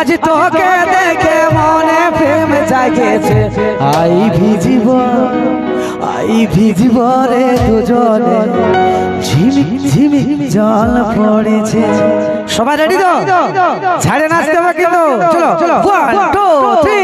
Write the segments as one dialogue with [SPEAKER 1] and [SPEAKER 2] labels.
[SPEAKER 1] আজ তোকে দেখে মনে প্রেম জাগেছে। আই ভিজিব আই ভিজিব রে দুজনে ঝিমিক ঝিমিক জল পড়েছে। সবাই রেডি তো? ঝাড়ে নাচতে হবে কিন্তু। চলো চলো। ওয়ান টু থ্রি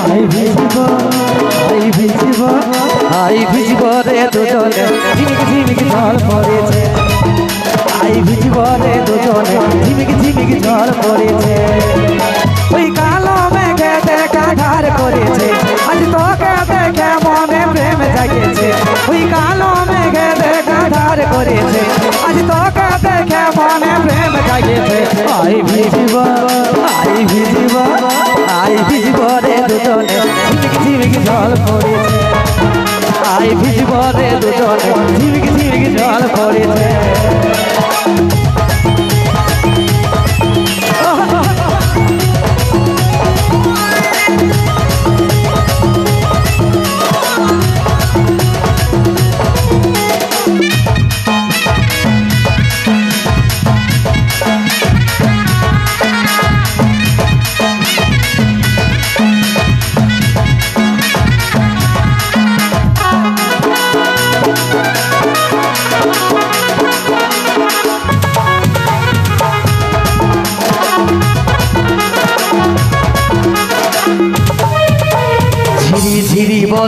[SPEAKER 1] আই ভিজিব আই ভিজিব আই ভিজিব রে দুজনে। ঝিমিক ঝিমিক জল পড়েছে। আই ভিজিব রে দুজনে, ঝিমিক ঝিমিক জল পড়েছে। ওই কালো মেঘে দেখা ধার করেছে। আজ তোকে দেখে মনে প্রেম জাগেছে। ওই কালো মেঘে দেখা ধার করেছে। আজ তোকে দেখে মনে প্রেম জাগেছে। আই ভিজিব দুজনে ঝিমিক ঝিমিক জল পড়েছে আই ভিজবরে দুজনে ঝিমিক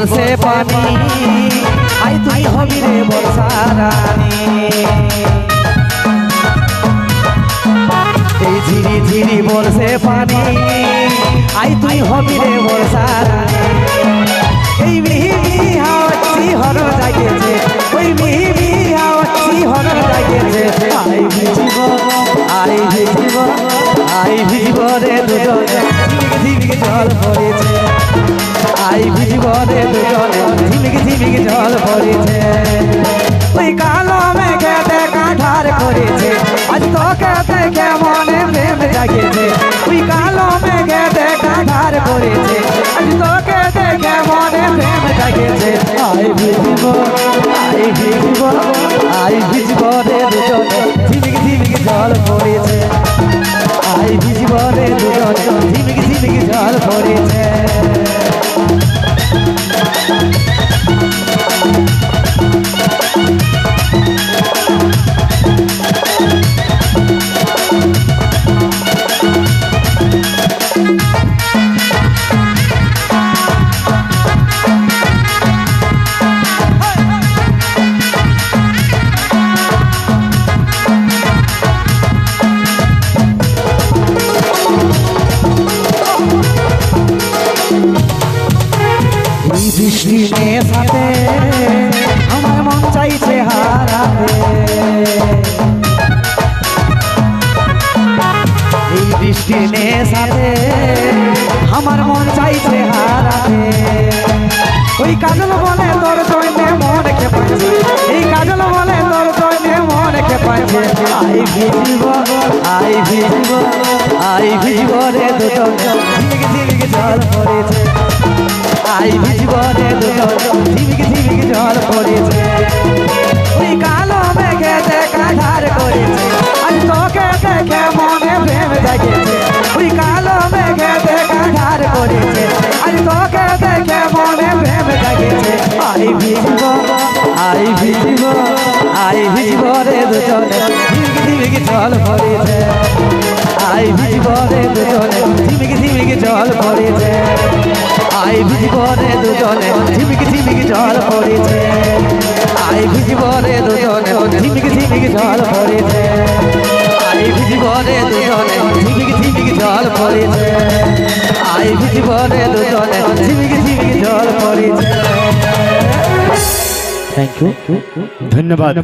[SPEAKER 1] বর্ষে পানি। আই তুই হবি রে বর্ষা রানী। এই ঝিরি ঝিরি বর্ষে পানি। আই তুই হবি রে বর্ষা রানী। এই মিহি মিহি হাওয়াচ্ছি হর জাগেছে। ওই মিহি মিহি হাওয়াচ্ছি হর জাগেছে। আই ভিজিব আই ভিজিব আই ভিজিব রে দুজনে। জল পড়েছে আই ভিজিব রে দুজনে ঝিমিক ঝিমিক জল পড়েছে ওই কালো মেঘে দেখা ধার করেছে। আজ তোকে দেখে মনে প্রেম জাগেছে। ওই কালো মেঘে দেখা ধার করেছে। আজ তোকে দেখে মনে প্রেম জাগেছে। আই ভিজিব আই ভিজিব আই ভিজিব রে দুজনে। ঝিমিক ঝিমিক জল পড়েছে আই ভিজিব রে দুজনে। ঝিমিক ঝিমিক জল পড়েছে এই নেশাতে আমার মন চাইছে হারাতে। এই বৃষ্টি নেশাতে আমার মন চাইছে হারাতে। ওই কাজল বলে তোর জন্যে মন খেপাচ্ছে এই কাজল বলে তোর জন্যে মন খেপাচ্ছে আই ভিজিব আই ভিজিব আই ভিজিব রে ঝিমিক জল পড়েছে আই ভিজিব রে দুজন। ভিজিব আই ভিজিব রে দুজনে। ঝিমিক জল পড়েছে আই ভিজিব রে দুজনে। ঝিমিক ঝিমিক জল পড়েছে আই ভিজিব রে দুজনে। ঝিমিক ঝিমিক জল পড়েছে আই ভিজিব রে দুজনে। ঝিমিক ঝিমিক জল পড়েছে আই ভিজিব ভিজিবরে দুজনে। ঝিমিক ঝিমিক জল পড়েছে আই ভিজিবরে দুজনে। ঝিমিক ঝিমিক জল পড়েছে
[SPEAKER 2] থ্যাংক ইউ ধন্যবাদ।